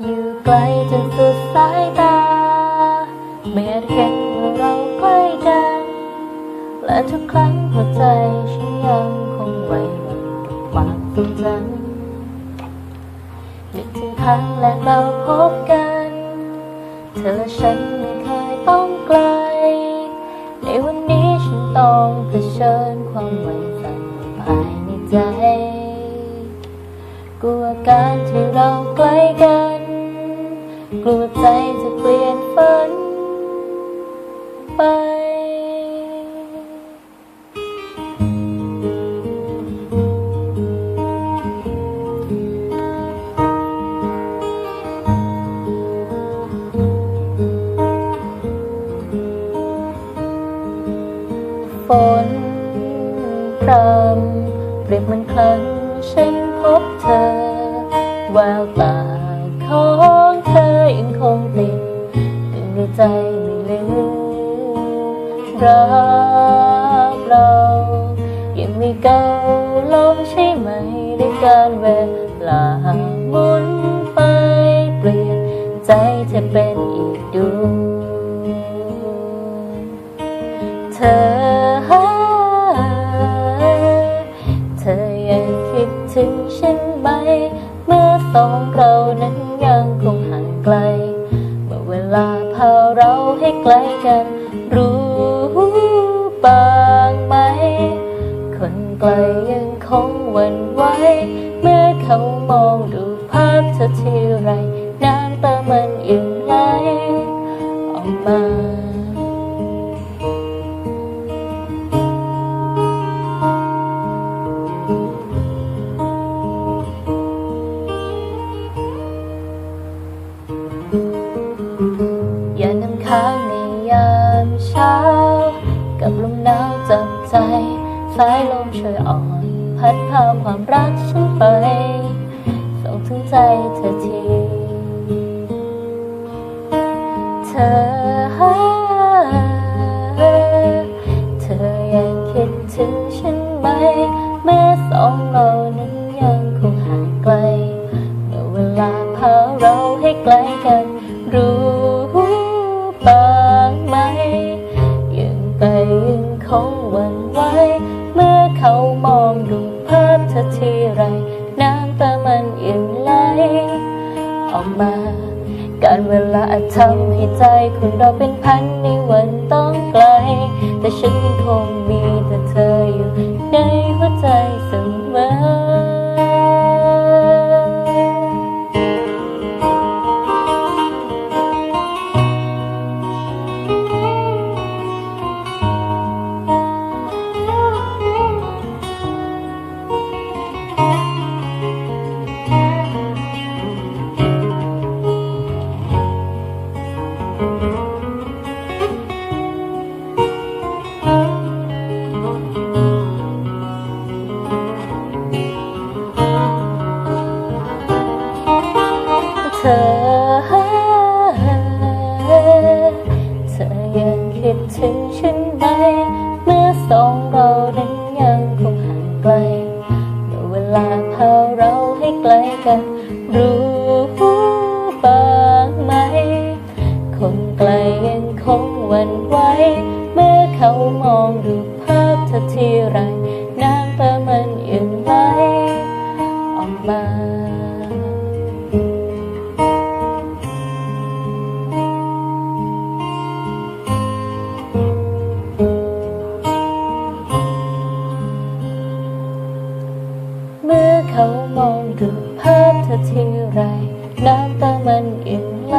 อยู่ไกลจนสุดสายตาไม่อาจเห็นว่าเราใกล้กัน และทุกครั้งหัวใจฉันยังคงไหวหวั่นกับความทรงจำนึกถึงครั้งแรกเราพบกัน เธอและฉันไม่เคยต้องไกล ในวันนี้ฉันต้องเผชิญความไหวสั่นภายในใจ กลัวการที่เรา กลัวใจจะเปลี่ยนฝันไป ฝนพรำเปรียบเหมันครั้งฉันพบเธอแววตา รักเรายังมีเก่าลงใช่ไหมด้วยการเวลาหมุนไปเปลี่ยนใจเธอเป็นอีกดวงเธอเธอยังคิดถึงฉันไหม เมื่อสองเรานั้นยังคงห่างไกล เมื่อเวลาพาเราให้ใกล้กัน ไกลยังคงหวั่นไหวเมื่อเขามองดูภาพเธอทีไรน้ำตามันยังไหลออกมาอย่านำค้างในยามเช้า กับลมหนาวจับใจสายลม รักฉันไป ส่งถึงใจเธอที เธอ เธอยังคิดถึงฉันไหมเมื่อสองเรานั้นยังคงห่างไกล เมื่อเวลาพาเราให้ใกล้กัน รู้บ้างไหม ยังไปยังคงหวั่นไหวเมื่อเขามองดู ภาพเธอทีไรน้ำตามันยังไหลออกมา การเวลาอาจทำให้ใจคนเราเป็นพันในวันต้องไกล แต่ฉันยังคงมีแต่เธออยู่ใน เมื่อสองเรานั้นยังคงห่างไกลเมื่อเวลาพาเราให้ไกลกัน รู้บ้างไหม คนไกลยังคงหวั่นไหวเมื่อเขามองดูภาพเธอทีไรน้ำตา เมื่อเขามองดูภาพเธอทีไร น้ำตามันยังไหล